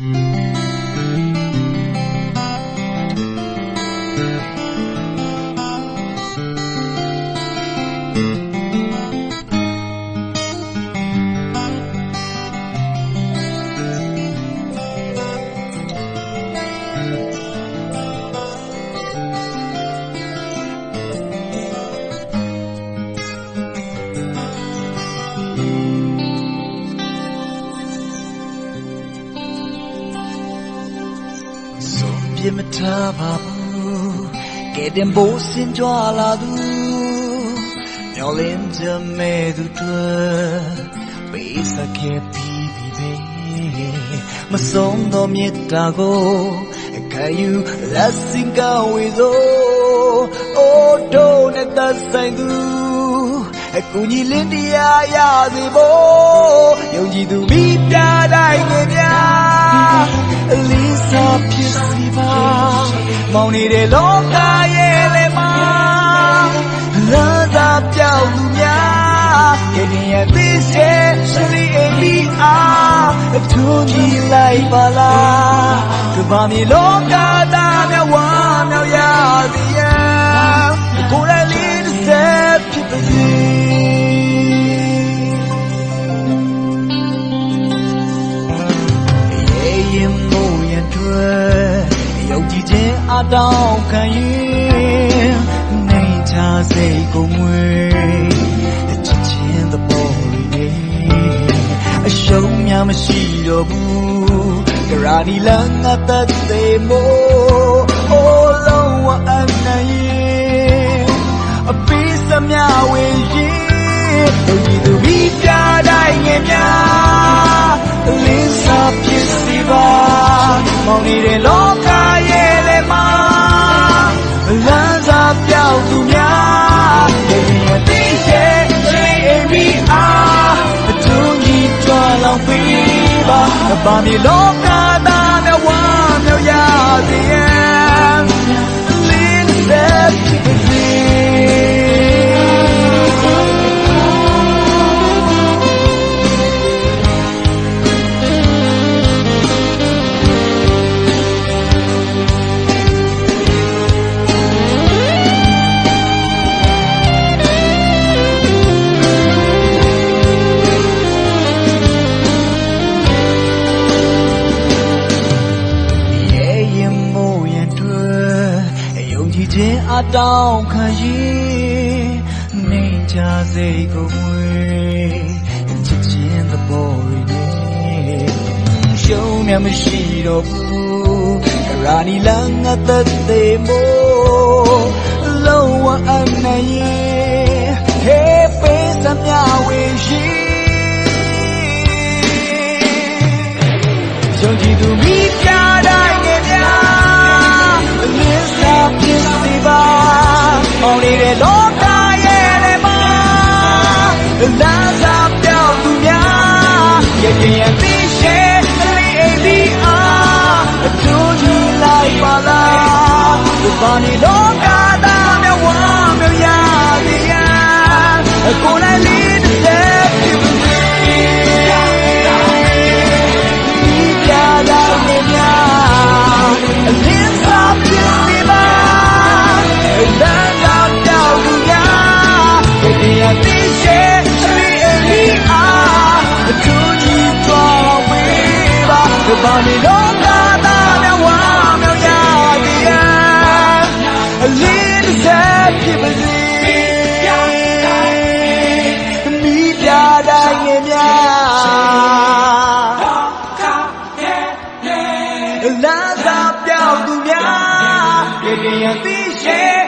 ဆုံး ပြစ်မထားပါဘူးကဲတင်ဖို့စင်ကြွလာသူမျောလင်းချမဲ့သူတွေ့ပေးစခဲ့ပြီးပြီပဲမဆုံးသောမေတ္တာကိုခံယူလက်စင်ကဝေသောအိုးတို့နဲ့သက်ဆိုင်သူအကူကြီးလင်းတရားရစေဖို့ယုံကြည်သူမိပြတိုင်းငယ်များ အလီစာဖြစ်စီပါမောင်နေတဲ့လောကရဲ့လေမှာလာသာပြောက်သူများကဲရဲ့သိစေရှိလီအမီအားအထူးကြီးလိုက်ပါလားကဘာမီလောကသား တောင်းခံရင်နေချစိတ်ကိုမွေချစ်ခြင်းသဘောလေးနေအရှုံးများမရှိတော့ဘူးကရာဒီလန်ငါတတ်သေးမို့အိုးလုံးဝအနိုင်ရင်အပေးစမြဝေရင် ပြီးပါဘာမီလောကသားနဲ့ဝမ်းမြောက်ရစေရဲ့လေးစားဖြ ခြင်းအတောင်းခံရင်နေချစိတ်ကိုမွေချစ်ခြင်းသဘောရည်နဲ့ရှုံးမြမရှိတော့ဘူးရာနီလန်းငါသက်သေးမို့လုံးဝအ လာစားပြောင်းသူများရဲ့ရဲ့ရဲ့သိရှိလေးအိမ်ဒီအားအထူးကြီးလိုက်ပါလားဒီပါနေလောကသားမြဝမ်းမြေရသည်ယာကို လာသာပြောင်းသူများပြည်ပြည်သိရှေ